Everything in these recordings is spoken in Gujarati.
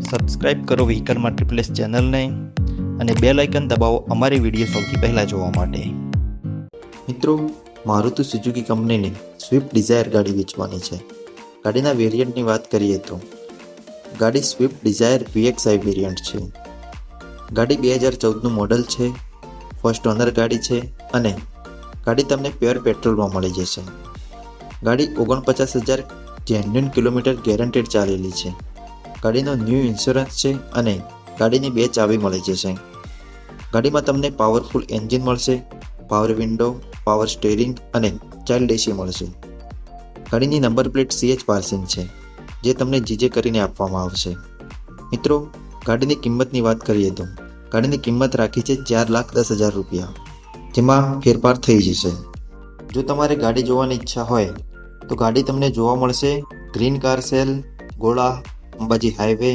સબસ્ક્રાઇબ કરો વ્હીકલ માર્કેટપ્લેસ ચેનલને અને બે લાઇકન દબાવો અમારી વીડિયો સૌથી પહેલાં જોવા માટે. મિત્રો, મારુતિ સુઝુકી કંપનીની સ્વિફ્ટ ડિઝાયર ગાડી વેચવાની છે. ગાડીના વેરિયન્ટની વાત કરીએ તો, ગાડી સ્વિફ્ટ ડિઝાયર વીએક્સઆઈ વેરિયન્ટ છે. ગાડી બે હજાર ચૌદનું મોડલ છે ફર્સ્ટ ઓનર ગાડી છે અને ગાડી તમને પ્યોર પેટ્રોલમાં મળી જશે. ગાડી ઓગણપચાસ હજાર જેન્યુન કિલોમીટર ગેરંટેડ ચાલેલી છે. ગાડીનો ન્યૂ ઇન્સ્યોરન્સ છે અને ગાડીની બે ચાવી મળી જશે ગાડીમાં તમને પાવરફુલ એન્જિન મળશે, પાવર વિન્ડો, પાવર સ્ટેરિંગ અને ચાઇલ્ડ એસી મળશે. ગાડીની નંબર પ્લેટ સીએચ પાર્સિંગ છે, જે તમને જીજે કરીને આપવામાં આવશે. મિત્રો, ગાડીની કિંમતની વાત કરીએ તો, ગાડીની કિંમત રાખી છે ચાર લાખ દસ હજાર રૂપિયા. જેમાં ફેરફાર થઈ જશે. જો તમારે ગાડી જોવાની ઈચ્છા હોય, તો ગાડી તમને જોવા મળશે, ગ્રીન કાર સેલ, ગોળા અંબાજી હાઈવે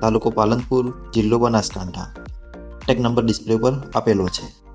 તાલુકો પાલનપુર જિલ્લો બનાસકાંઠા. ટેક નંબર ડિસ્પ્લે પર આપેલો છે.